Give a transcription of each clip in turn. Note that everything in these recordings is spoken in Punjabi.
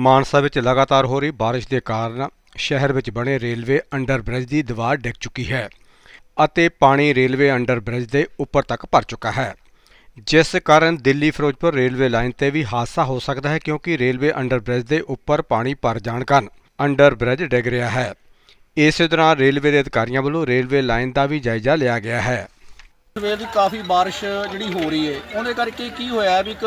ਮਾਨਸਾ ਵਿੱਚ ਲਗਾਤਾਰ ਹੋ ਰਹੀ ਬਾਰਿਸ਼ ਦੇ ਕਾਰਨ ਸ਼ਹਿਰ ਵਿੱਚ ਬਣੇ ਰੇਲਵੇ ਅੰਡਰ ਬ੍ਰਿਜ ਦੀ ਦੀਵਾਰ ਡਿੱਗ ਚੁੱਕੀ ਹੈ ਅਤੇ ਪਾਣੀ ਰੇਲਵੇ ਅੰਡਰ ਬ੍ਰਿਜ ਦੇ ਉੱਪਰ ਤੱਕ ਭਰ ਚੁੱਕਾ ਹੈ। ਜਿਸ ਕਾਰਨ ਦਿੱਲੀ ਫਿਰੋਜ਼ਪੁਰ ਰੇਲਵੇ ਲਾਈਨ ਤੇ ਵੀ ਹਾਦਸਾ ਹੋ ਸਕਦਾ ਹੈ ਕਿਉਂਕਿ ਰੇਲਵੇ ਅੰਡਰ ਬ੍ਰਿਜ ਦੇ ਉੱਪਰ ਪਾਣੀ ਭਰ ਜਾਣ ਕਾਰਨ ਅੰਡਰ ਬ੍ਰਿਜ ਡਿੱਗ ਰਿਹਾ ਹੈ। ਇਸੇ ਦੌਰਾਨ ਰੇਲਵੇ ਦੇ ਅਧਿਕਾਰੀਆਂ ਵੱਲੋਂ ਰੇਲਵੇ ਲਾਈਨ ਦਾ ਵੀ ਜਾਇਜ਼ਾ ਲਿਆ ਗਿਆ ਹੈ। ਸਵੇਰ ਦੀ ਕਾਫੀ ਬਾਰਿਸ਼ ਜਿਹੜੀ ਹੋ ਰਹੀ ਹੈ, ਉਹਦੇ ਕਰਕੇ ਕੀ ਹੋਇਆ ਵੀ ਇੱਕ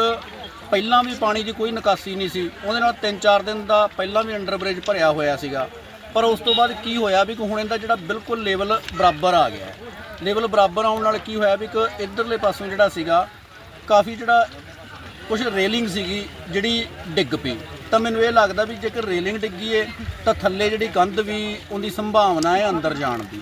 ਪਹਿਲਾਂ ਵੀ ਪਾਣੀ ਦੀ ਕੋਈ ਨਿਕਾਸੀ ਨਹੀਂ ਸੀ। ਉਹਦੇ ਨਾਲ 3-4 ਦਿਨ ਦਾ ਪਹਿਲਾਂ ਵੀ ਅੰਡਰਬ੍ਰਿਜ ਭਰਿਆ ਹੋਇਆ ਸੀਗਾ। ਪਰ ਉਸ ਤੋਂ ਬਾਅਦ ਕੀ ਹੋਇਆ ਵੀ ਕਿ ਹੁਣ ਇਹਦਾ ਜਿਹੜਾ ਬਿਲਕੁਲ ਲੈਵਲ ਬਰਾਬਰ ਆ ਗਿਆ ਲੈਵਲ ਬਰਾਬਰ ਆਉਣ ਨਾਲ ਕੀ ਹੋਇਆ ਵੀ ਕਿ ਇਧਰਲੇ ਪਾਸੋਂ ਜਿਹੜਾ ਸੀਗਾ, ਕਾਫੀ ਜਿਹੜਾ ਕੁਝ ਰੇਲਿੰਗ ਸੀਗੀ ਜਿਹੜੀ ਡਿੱਗ ਪਈ। ਤਾਂ ਮੈਨੂੰ ਇਹ ਲੱਗਦਾ ਵੀ ਜੇਕਰ ਰੇਲਿੰਗ ਡਿੱਗੀ ਏ, ਤਾਂ ਥੱਲੇ ਜਿਹੜੀ ਕੰਧ ਵੀ, ਉਹਦੀ ਸੰਭਾਵਨਾ ਹੈ ਅੰਦਰ ਜਾਣ ਦੀ।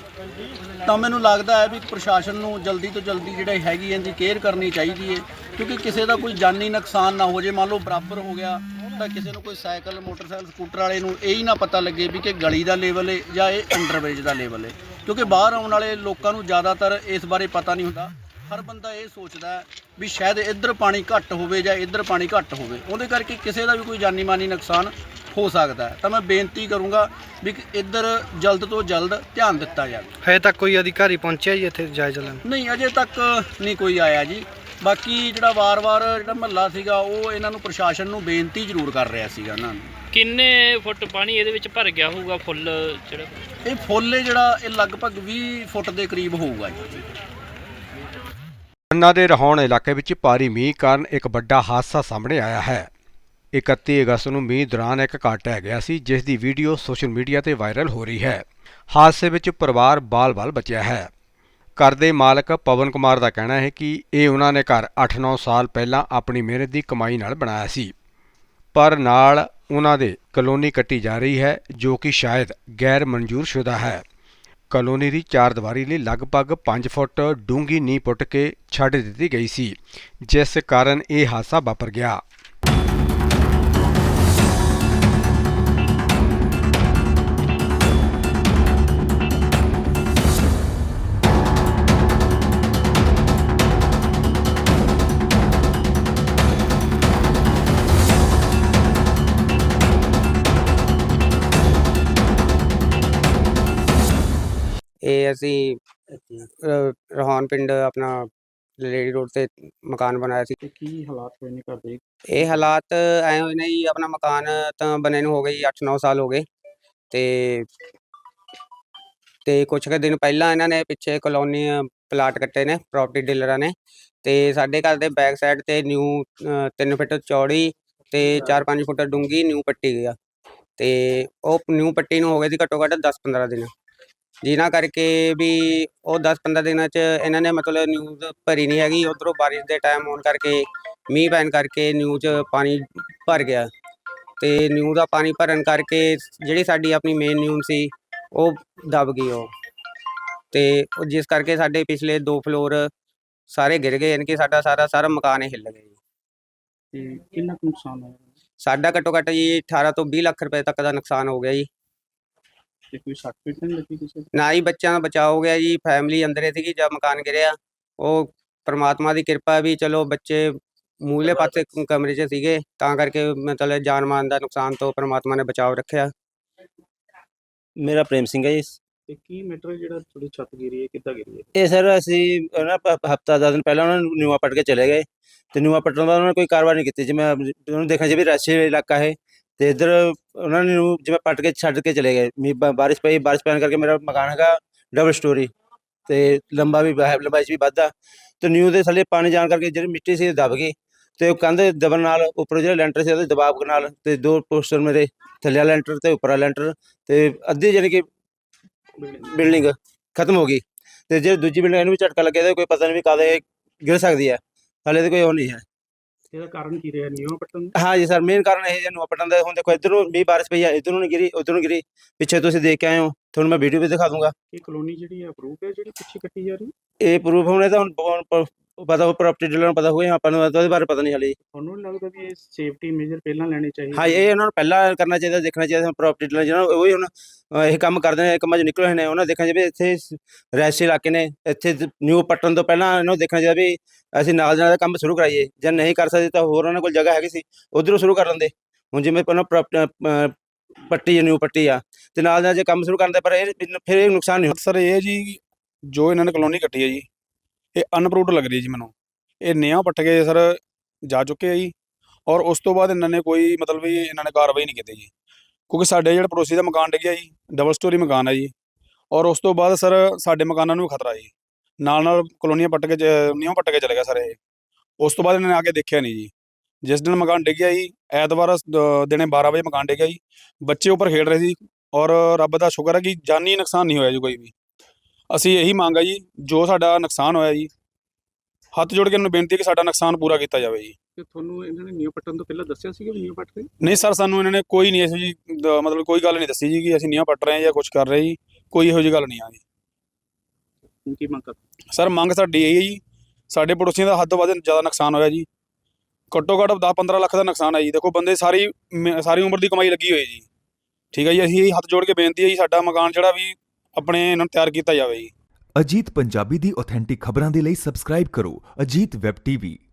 ਤਾਂ ਮੈਨੂੰ ਲੱਗਦਾ ਹੈ ਵੀ ਪ੍ਰਸ਼ਾਸਨ ਨੂੰ ਜਲਦੀ ਤੋਂ ਜਲਦੀ ਜਿਹੜਾ ਹੈਗੀ ਇਹਦੀ ਕੇਅਰ ਕਰਨੀ ਚਾਹੀਦੀ ਹੈ ਕਿਉਂਕਿ ਕਿਸੇ ਦਾ ਕੋਈ ਜਾਨੀ ਨੁਕਸਾਨ ਨਾ ਹੋ ਜੇ ਮੰਨ ਲਓ ਬਰਾਬਰ ਹੋ ਗਿਆ ਤਾਂ ਕਿਸੇ ਨੂੰ ਕੋਈ ਸਾਈਕਲ ਮੋਟਰਸਾਈਕਲ ਸਕੂਟਰ ਵਾਲੇ ਨੂੰ ਇਹ ਹੀ ਨਾ ਪਤਾ ਲੱਗੇ ਵੀ ਕਿ ਗਲੀ ਦਾ ਲੈਵਲ ਹੈ ਜਾਂ ਇਹ ਅੰਡਰਬ੍ਰਿਜ ਦਾ ਲੈਵਲ ਹੈ ਕਿਉਂਕਿ ਬਾਹਰ ਆਉਣ ਵਾਲੇ ਲੋਕਾਂ ਨੂੰ ਜ਼ਿਆਦਾਤਰ ਇਸ ਬਾਰੇ ਪਤਾ ਨਹੀਂ ਹੁੰਦਾ। ਹਰ ਬੰਦਾ ਇਹ ਸੋਚਦਾ ਵੀ ਸ਼ਾਇਦ ਇੱਧਰ ਪਾਣੀ ਘੱਟ ਹੋਵੇ ਜਾਂ ਇੱਧਰ ਪਾਣੀ ਘੱਟ ਹੋਵੇ। ਉਹਦੇ ਕਰਕੇ ਕਿਸੇ ਦਾ ਵੀ ਕੋਈ ਜਾਨੀ ਮਾਨੀ ਨੁਕਸਾਨ ਹੋ ਸਕਦਾ ਹੈ। ਤਾਂ ਮੈਂ ਬੇਨਤੀ ਕਰੂੰਗਾ ਵੀ ਕਿ ਇੱਧਰ ਜਲਦ ਤੋਂ ਜਲਦ ਧਿਆਨ ਦਿੱਤਾ ਜਾਵੇ। ਹਜੇ ਤੱਕ ਕੋਈ ਅਧਿਕਾਰੀ ਪਹੁੰਚਿਆ ਜੀ ਇੱਥੇ ਜਾਇਜ਼ਾ ਲੈਣ? ਨਹੀਂ ਅਜੇ ਤੱਕ ਨਹੀਂ ਕੋਈ ਆਇਆ ਜੀ। ਬਾਕੀ ਜਿਹੜਾ ਵਾਰ-ਵਾਰ ਜਿਹੜਾ ਮਹੱਲਾ ਸੀਗਾ ਉਹ ਇਹਨਾਂ ਨੂੰ ਪ੍ਰਸ਼ਾਸਨ ਨੂੰ ਬੇਨਤੀ ਜ਼ਰੂਰ ਕਰ ਰਿਹਾ ਸੀਗਾ ਇਹਨਾਂ ਨੂੰ। ਕਿੰਨੇ ਫੁੱਟ ਪਾਣੀ ਇਹਦੇ ਵਿੱਚ ਭਰ ਗਿਆ ਹੋਊਗਾ ਫੁੱਲ ਜਿਹੜਾ? ਇਹ ਫੁੱਲ ਇਹ ਜਿਹੜਾ ਇਹ ਲਗਭਗ 20 ਫੁੱਟ ਦੇ ਕਰੀਬ ਹੋਊਗਾ ਜੀ। ਖੰਨਾ ਦੇ ਰਹਾਉਣ ਇਲਾਕੇ ਵਿੱਚ ਭਾਰੀ ਮੀਂਹ ਕਾਰਨ ਇੱਕ ਵੱਡਾ ਹਾਦਸਾ ਸਾਹਮਣੇ ਆਇਆ ਹੈ। 31 ਅਗਸਤ ਨੂੰ ਮੀਂਹ ਦੌਰਾਨ ਇੱਕ ਘਰ ਢਹਿ ਗਿਆ ਸੀ ਜਿਸ ਦੀ ਵੀਡੀਓ ਸੋਸ਼ਲ ਮੀਡੀਆ ਤੇ ਵਾਇਰਲ ਹੋ ਰਹੀ ਹੈ। ਹਾਦਸੇ ਵਿੱਚ ਪਰਿਵਾਰ ਬਾਲ-ਬਾਲ ਬਚਿਆ ਹੈ। ਘਰ ਦੇ ਮਾਲਕ ਪਵਨ ਕੁਮਾਰ ਦਾ ਕਹਿਣਾ ਹੈ ਕਿ ਇਹ ਉਹਨਾਂ ਨੇ ਘਰ 8-9 ਸਾਲ ਪਹਿਲਾਂ ਆਪਣੀ ਮਿਹਨਤ ਦੀ ਕਮਾਈ ਨਾਲ ਬਣਾਇਆ ਸੀ। ਪਰ ਨਾਲ ਉਹਨਾਂ ਦੇ ਕਲੋਨੀ ਕੱਟੀ ਜਾ ਰਹੀ ਹੈ, ਜੋ ਕਿ ਸ਼ਾਇਦ ਗੈਰ ਮਨਜ਼ੂਰ ਸ਼ੁਦਾ ਹੈ। ਕਲੋਨੀ ਦੀ ਚਾਰ ਦੀਵਾਰੀ ਲਈ ਲਗਭਗ 5 ਫੁੱਟ ਡੂੰਘੀ ਨੀਂਹ ਪੁੱਟ ਕੇ ਛੱਡ ਦਿੱਤੀ ਗਈ ਸੀ, ਜਿਸ ਕਾਰਨ ਇਹ ਹਾਦਸਾ ਵਾਪਰ ਗਿਆ। ਇਹ ਅਸੀਂ ਅ, ਰਹਾਨ ਪਿੰਡ ਆਪਣਾ ਲੇਡੀ ਰੋਡ ਤੇ ਮਕਾਨ ਬਣਾਇਆ ਸੀ। ਕੀ ਹਾਲਾਤ ਹੋਏ ਨੇ ਘਰ ਦੇ? ਇਹ ਹਾਲਾਤ ਐ ਹੋਏ ਨੇ ਜੀ ਆਪਣਾ ਮਕਾਨ ਤਾਂ ਬਣੇ ਨੂੰ ਹੋ ਗਏ 8-9 ਸਾਲ ਹੋ ਗਏ। ਤੇ ਤੇ ਕੁਝ ਕੁ ਦਿਨ ਪਹਿਲਾਂ ਇਹਨਾਂ ਨੇ ਪਿੱਛੇ ਕਲੋਨੀ ਪਲਾਟ ਕੱਟੇ ਨੇ ਪ੍ਰਾਪਰਟੀ ਡੀਲਰਾਂ ਨੇ। ਤੇ ਸਾਡੇ ਘਰ ਦੇ ਬੈਕ ਸਾਈਡ ਤੇ ਨਿਊ 3 ਫੁੱਟ ਚੌੜੀ ਤੇ 4-5 ਫੁੱਟ ਡੂੰਗੀ ਨਿਊ ਪੱਟੀ ਗਿਆ ਤੇ ਉਹ ਨਿਊ ਪੱਟੀ ਨੂੰ ਹੋ ਗਏ ਸੀ ਘੱਟੋ ਘੱਟ 10-15 ਦਿਨ। ਜਿਨ੍ਹਾਂ ਕਰਕੇ ਵੀ ਉਹ 10-15 ਦਿਨਾਂ ਚ ਇਹਨਾਂ ਨੇ ਮਤਲਬ ਨਿਊਜ਼ ਭਰੀ ਨਹੀਂ ਹੈਗੀ ਉਧਰੋਂ ਬਾਰਿਸ਼ ਦੇ ਟਾਈਮ ਹੋਣ ਕਰਕੇ ਮੀਂਹ ਪੈਣ ਕਰਕੇ ਨਿਊਜ਼ ਪਾਣੀ ਭਰ ਗਿਆ। ਤੇ ਨਿਊਜ਼ ਦਾ ਪਾਣੀ ਭਰਨ ਕਰਕੇ ਜਿਹੜੀ ਸਾਡੀ ਆਪਣੀ ਮੇਨ ਨਿਊਜ਼ ਸੀ ਉਹ ਦਬ ਗਈ ਉਹ। ਤੇ ਉਹ ਜਿਸ ਕਰਕੇ ਸਾਡੇ ਪਿਛਲੇ ਦੋ ਫਲੋਰ ਸਾਰੇ ਗਿਰ ਗਏ ਯਾਨੀ ਕਿ ਸਾਡਾ ਸਾਰਾ ਸਾਰਾ ਮਕਾਨ ਹੀ ਹਿੱਲ ਗਿਆ ਜੀ ਤੇ ਕਿੰਨਾ ਕੁ ਨੁਕਸਾਨ ਹੋਇਆ? ਸਾਡਾ ਘੱਟੋ ਘੱਟ ਜੀ 18 ਤੋਂ 20 ਲੱਖ ਰੁਪਏ ਤੱਕ ਦਾ ਨੁਕਸਾਨ ਹੋ ਗਿਆ ਜੀ। ਤੇ ਕੋਈ ਸੱਟ ਫਿੱਟ ਨਹੀਂ ਲੱਗੀ ਕਿਸੇ ਨਾ? ਹੀ ਬੱਚਿਆਂ ਦਾ ਬਚਾਅ ਹੋ ਗਿਆ ਜੀ ਫੈਮਿਲੀ ਅੰਦਰੇ ਸੀਗੀ ਜਦ ਮਕਾਨ ਗਿਰਿਆ। ਉਹ ਪ੍ਰਮਾਤਮਾ ਦੀ ਕਿਰਪਾ ਵੀ ਚਲੋ ਬੱਚੇ ਮੂਹਲੇ ਪਾਸੇ ਕ- ਕਮਰੇ 'ਚ ਸੀਗੇ ਤਾਂ ਕਰਕੇ ਮਤਲਬ ਜਾਨ ਮਾਨ ਦਾ ਨੁਕਸਾਨ ਤੋਂ ਪ੍ਰਮਾਤਮਾ ਨੇ ਬਚਾਅ ਰੱਖਿਆ। ਮੇਰਾ ਪ੍ਰੇਮ ਸਿੰਘ ਹੈ ਜੀ। ਤੇ ਕੀ ਮੈਟਰ ਜਿਹੜਾ ਥੋੜੀ ਛੱਤ ਗਿਰੀ ਹੈ ਕਿੱਦਾਂ ਗਿਰੀ ਹੈ? ਇਹ ਸਰ ਅਸੀਂ ਨਾ ਹਫਤਾ ਦਸ ਦਿਨ ਪਹਿਲਾਂ ਉਹਨਾਂ ਨੂੰ ਨਿਊਆ ਪੱਟ ਕੇ ਚਲੇ ਗਏ। ਤੇ ਨਿਊਆ ਪੱਟਣ ਦਾ ਉਹਨਾਂ ਨੇ ਕੋਈ ਕਾਰਵਾਈ ਨਹੀਂ ਕੀਤੀ। ਜਿਵੇਂ ਉਹਨੂੰ ਦੇਖਿਆ ਜੀ ਵੀ ਰਾਸ਼ੀ ਇਲਾਕਾ ਹੈ ਤੇ ਇੱਧਰ ਉਹਨਾਂ ਨੇ ਨਿਊ ਜਿਵੇਂ ਪੱਟ ਕੇ ਛੱਡ ਕੇ ਚਲੇ ਗਏ। ਮੀਂਹ ਬ- ਬਾਰਿਸ਼ ਪਈ, ਬਾਰਿਸ਼ ਪੈਣ ਕਰਕੇ ਮੇਰਾ ਮਕਾਨ ਹੈਗਾ ਡਬਲ ਸਟੋਰੀ ਤੇ ਲੰਬਾ ਵੀ ਹੈ ਲੰਬਾਈ 'ਚ ਵੀ ਵੱਧਾ ਤੇ ਨਿਊ ਦੇ ਥੱਲੇ ਪਾਣੀ ਜਾਣ ਕਰਕੇ ਜਿਹੜੀ ਮਿੱਟੀ ਸੀ ਉਹ ਦਬ ਗਈ ਤੇ ਉਹ ਕੰਧ ਦਬਣ ਨਾਲ ਉੱਪਰ ਜਿਹੜਾ ਲੈਂਟਰ ਸੀ ਉਹਦੇ ਦਬਾਅ ਨਾਲ ਤੇ ਦੋ ਪੋਸਟਰ ਮੇਰੇ ਥੱਲੇ ਵਾਲਾ ਲੈਂਟਰ ਤੇ ਉੱਪਰ ਵਾਲਾ ਲੈਂਟਰ ਤੇ ਅੱਧੀ ਜਾਣੀ ਕਿ ਬਿਲਡਿੰਗ ਖਤਮ ਹੋ ਗਈ ਤੇ ਜੇ ਦੂਜੀ ਬਿਲਡਿੰਗ ਇਹਨੂੰ ਵੀ ਝਟਕਾ ਲੱਗਿਆ ਤਾਂ ਕੋਈ ਪਤਾ ਨਹੀਂ ਵੀ ਕਦੇ ਗਿਰ ਸਕਦੀ ਹੈ। ਹਾਲੇ ਤਾਂ ਕੋਈ ਉਹ ਨਹੀਂ ਹੈ। ਇਹਦਾ ਕਾਰਨ ਕੀ ਰਿਹਾ? ਨਿਯਮ ਪੱਟਣ ਹਾਂ ਜੀ ਸਰ ਮੇਨ ਕਾਰਨ ਇਹ ਜਨੂੰ ਪਟਨ ਦਾ ਹੁਣ ਦੇਖੋ ਇਧਰੋਂ ਵੀ ਬਾਰਿਸ਼ ਪਈ ਹੈ ਇਧਰੋਂ ਨਹੀਂ ਗਿਰੀ ਉਧਰੋਂ ਗਿਰੀ। ਪਿੱਛੇ ਤੁਸੀਂ ਦੇਖ ਕੇ ਆਏ ਹੋ ਤੁਹਾਨੂੰ ਮੈਂ ਵੀਡੀਓ ਵੀ ਦਿਖਾ ਦੂੰਗਾ। ਇਹ ਕਲੋਨੀ ਜਿਹੜੀ ਹੈ ਅਪਰੂਵ ਹੈ ਜਿਹੜੀ ਪਿੱਛੇ ਕੱਟੀ ਜਾ ਰਹੀ? ਇਹ ਪ੍ਰੂਫ ਹੋਣੇ ਤਾਂ ਹੁਣ ਪ- ਪ- ਪਤਾ ਉਹ ਪ੍ਰਾਪਰਟੀ ਡੀਲਰ ਨੂੰ ਪਤਾ ਹੋਏ ਆਪਾਂ ਨੂੰ ਉਹਦੇ ਬਾਰੇ ਪਤਾ ਨਹੀਂ ਹਾਲੇ ਤੁਹਾਨੂੰ ਨਹੀਂ ਲੱਗਦਾ ਵੀ ਇਹ ਸੇਫਟੀ ਮੇਜਰ ਪਹਿਲਾਂ ਲੈਣੇ ਚਾਹੀਦੇ? ਹਾਂ ਇਹ ਉਹਨਾਂ ਨੂੰ ਪਹਿਲਾਂ ਕਰਨਾ ਚਾਹੀਦਾ ਦੇਖਣਾ ਚਾਹੀਦਾ ਪ੍ਰਾਪਰਟੀ ਡੀਲਰ ਜਿਹਨਾਂ ਉਹ ਹੀ ਹੁਣ ਇਹ ਕੰਮ ਕਰਦੇ ਨੇ ਕੰਮਾਂ 'ਚ ਨਿਕਲੇ ਹੋਏ ਨੇ, ਉਹਨਾਂ ਦੇਖਣਾ ਜਾਵੇ ਵੀ ਇੱਥੇ ਸ- ਰਿਹਾਇਸ਼ੀ ਇਲਾਕੇ ਨੇ, ਇੱਥੇ ਨਿਊ ਪੱਟਣ ਤੋਂ ਪਹਿਲਾਂ ਇਹਨਾਂ ਨੂੰ ਦੇਖਣਾ ਜਾਵੇ ਵੀ ਅਸੀਂ ਨਾਲ ਦੇ ਨਾਲ ਕੰਮ ਸ਼ੁਰੂ ਕਰਾਈਏ, ਜੇ ਨਹੀਂ ਕਰ ਸਕਦੇ ਤਾਂ ਹੋਰ ਉਹਨਾਂ ਕੋਲ ਜਗ੍ਹਾ ਹੈਗੀ ਸੀ, ਉਧਰੋਂ ਸ਼ੁਰੂ ਕਰ ਲੈਂਦੇ। ਹੁਣ ਜਿਵੇਂ ਪਹਿਲਾਂ ਪੱਟੀ ਹੈ ਨਿਊ ਪੱਟੀ ਆ, ਤੇ ਨਾਲ ਨਾਲ ਜੇ ਕੰਮ ਸ਼ੁਰੂ ਕਰਦੇ ਪਰ ਇਹ ਫਿਰ ਇਹ ਨੁਕਸਾਨ ਨਹੀਂ ਸਰ, ਇਹ ਜੀ ਜੋ ਇਹਨਾਂ ਨੇ ਕਲੋਨੀ ਕੱਟੀ ਹੈ ਜੀ, ਇਹ ਅਨਪਰੂਵਡ ਲੱਗ ਰਹੀ ਹੈ ਜੀ ਮੈਨੂੰ। ਇਹ ਨਿਆਂ ਪੱਟ ਕੇ ਸਰ ਜਾ ਚੁੱਕੇ ਆ ਜੀ, ਔਰ ਉਸ ਤੋਂ ਬਾਅਦ ਇਹਨਾਂ ਨੇ ਕੋਈ ਮਤਲਬ ਵੀ ਇਹਨਾਂ ਨੇ ਕਾਰਵਾਈ ਨਹੀਂ ਕੀਤੀ ਜੀ। ਕਿਉਂਕਿ ਸਾਡੇ ਜਿਹੜਾ ਪੜੋਸੀ ਦਾ ਮਕਾਨ ਡਿੱਗਿਆ ਜੀ ਡਬਲ ਸਟੋਰੀ ਮਕਾਨ ਹੈ ਜੀ। ਔਰ ਉਸ ਤੋਂ ਬਾਅਦ ਸਰ ਸਾਡੇ ਮਕਾਨਾਂ ਨੂੰ ਵੀ ਖਤਰਾ ਜੀ। ਨਾਲ ਨਾਲ ਕਲੋਨੀਆਂ ਪੱਟ ਕੇ ਚ- ਨਿਆਂ ਪੱਟ ਕੇ ਚਲੇ ਗਿਆ ਸਰ। ਇਹ ਉਸ ਤੋਂ ਬਾਅਦ ਇਹਨਾਂ ਨੇ ਆ ਕੇ ਦੇਖਿਆ ਨਹੀਂ ਜੀ। ਜਿਸ ਦਿਨ ਮਕਾਨ ਡਿੱਗਿਆ ਜੀ, ਐਤਵਾਰ ਦਿਨੇ 12 ਵਜੇ ਮਕਾਨ ਡਿੱਗਿਆ ਜੀ। ਬੱਚੇ ਉੱਪਰ ਖੇਡ ਰਹੇ ਸੀ ਔਰ ਰੱਬ ਦਾ ਸ਼ੁਕਰ ਹੈ ਕਿ ਜਾਨੀ ਨੁਕਸਾਨ ਨਹੀਂ ਹੋਇਆ ਜੀ ਕੋਈ ਵੀ। ਅਸੀਂ ਇਹੀ ਮੰਗ ਹੈ ਜੀ, ਜੋ ਸਾਡਾ ਨੁਕਸਾਨ ਹੋਇਆ ਜੀ, ਹੱਥ ਜੋੜ ਕੇ ਇਹਨਾਂ ਬੇਨਤੀ ਹੈ ਕਿ ਸਾਡਾ ਨੁਕਸਾਨ ਪੂਰਾ ਕੀਤਾ ਜਾਵੇ ਜੀ। ਤੇ ਤੁਹਾਨੂੰ ਇਹਨਾਂ ਨੇ ਨੀਂਹ ਪੱਟਣ ਤੋਂ ਪਹਿਲਾਂ ਦੱਸਿਆ ਸੀਗਾ ਵੀ ਨੀਂਹ ਪੱਟ ਰਹੇ ਨਹੀਂ ਸਰ ਸਾਨੂੰ ਇਹਨਾਂ ਨੇ ਕੋਈ ਨਹੀਂ ਐਸੀ ਜੀ ਦ- ਮਤਲਬ ਕੋਈ ਗੱਲ ਨਹੀਂ ਦੱਸੀ ਜੀ ਕਿ ਅਸੀਂ ਨੀਹਾਂ ਪੱਟ ਰਹੇ ਹਾਂ ਜਾਂ ਕੁਝ ਕਰ ਰਹੇ ਜੀ। ਕੋਈ ਇਹੋ ਜਿਹੀ ਗੱਲ ਨਹੀਂ ਆ ਜੀ ਹੁਣ ਕੀ ਮੰਗ ਕਰਦੇ? ਸਰ ਮੰਗ ਸਾਡੀ ਇਹ ਹੈ ਜੀ। ਸਾਡੇ ਪੜੋਸੀਆਂ ਦਾ ਹੱਦ ਤੋਂ ਵੱਧ ਜ਼ਿਆਦਾ ਨੁਕਸਾਨ ਹੋਇਆ ਜੀ। ਘੱਟੋ ਘੱਟ 10-15 ਲੱਖ ਦਾ ਨੁਕਸਾਨ ਹੈ ਜੀ। ਦੇਖੋ ਬੰਦੇ ਸਾਰੀ ਮ- ਸਾਰੀ ਉਮਰ ਦੀ ਕਮਾਈ ਲੱਗੀ ਹੋਈ ਜੀ। ਠੀਕ ਹੈ ਜੀ ਅਸੀਂ ਇਹੀ ਹੱਥ ਜੋੜ ਕੇ ਬੇਨਤੀ ਹੈ ਜੀ ਸਾਡਾ ਮਕਾਨ ਜਿਹੜਾ ਵੀ ਆਪਣੇ ਇਹਨਾਂ ਨੂੰ ਤਿਆਰ ਕੀਤਾ ਜਾਵੇ ਜੀ। ਅਜੀਤ ਪੰਜਾਬੀ ਦੀ ਆਥੈਂਟਿਕ ਖਬਰਾਂ ਦੇ ਲਈ ਸਬਸਕ੍ਰਾਈਬ ਕਰੋ। Ajit web TV